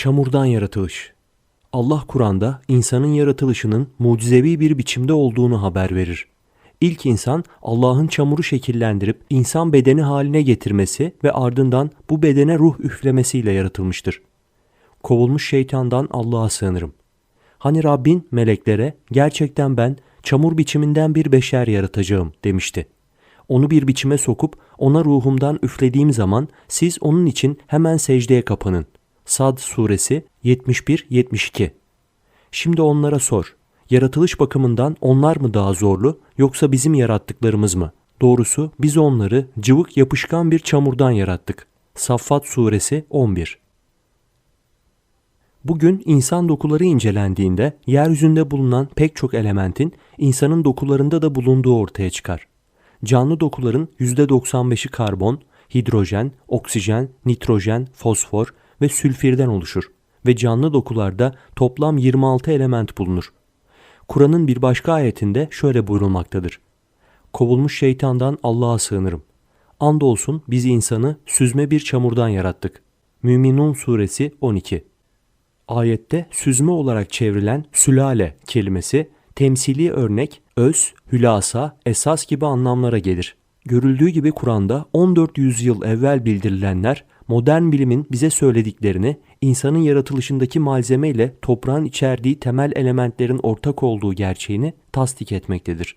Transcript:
Çamurdan yaratılış. Allah Kur'an'da insanın yaratılışının mucizevi bir biçimde olduğunu haber verir. İlk insan Allah'ın çamuru şekillendirip insan bedeni haline getirmesi ve ardından bu bedene ruh üflemesiyle yaratılmıştır. Kovulmuş şeytandan Allah'a sığınırım. Hani Rabbin meleklere gerçekten ben çamur biçiminden bir beşer yaratacağım demişti. Onu bir biçime sokup ona ruhumdan üflediğim zaman siz onun için hemen secdeye kapanın. Sad suresi 71-72 Şimdi onlara sor. Yaratılış bakımından onlar mı daha zorlu yoksa bizim yarattıklarımız mı? Doğrusu biz onları cıvık yapışkan bir çamurdan yarattık. Saffat suresi 11 Bugün insan dokuları incelendiğinde yeryüzünde bulunan pek çok elementin insanın dokularında da bulunduğu ortaya çıkar. Canlı dokuların %95'i karbon, hidrojen, oksijen, nitrojen, fosfor ve sülfirden oluşur ve canlı dokularda toplam 26 element bulunur. Kur'an'ın bir başka ayetinde şöyle buyurulmaktadır. Kovulmuş şeytandan Allah'a sığınırım. Andolsun biz insanı süzme bir çamurdan yarattık. Müminun suresi 12 Ayette süzme olarak çevrilen sülale kelimesi temsili örnek, öz, hülasa, esas gibi anlamlara gelir. Görüldüğü gibi Kur'an'da 14 yüzyıl evvel bildirilenler modern bilimin bize söylediklerini insanın yaratılışındaki malzeme ile toprağın içerdiği temel elementlerin ortak olduğu gerçeğini tasdik etmektedir.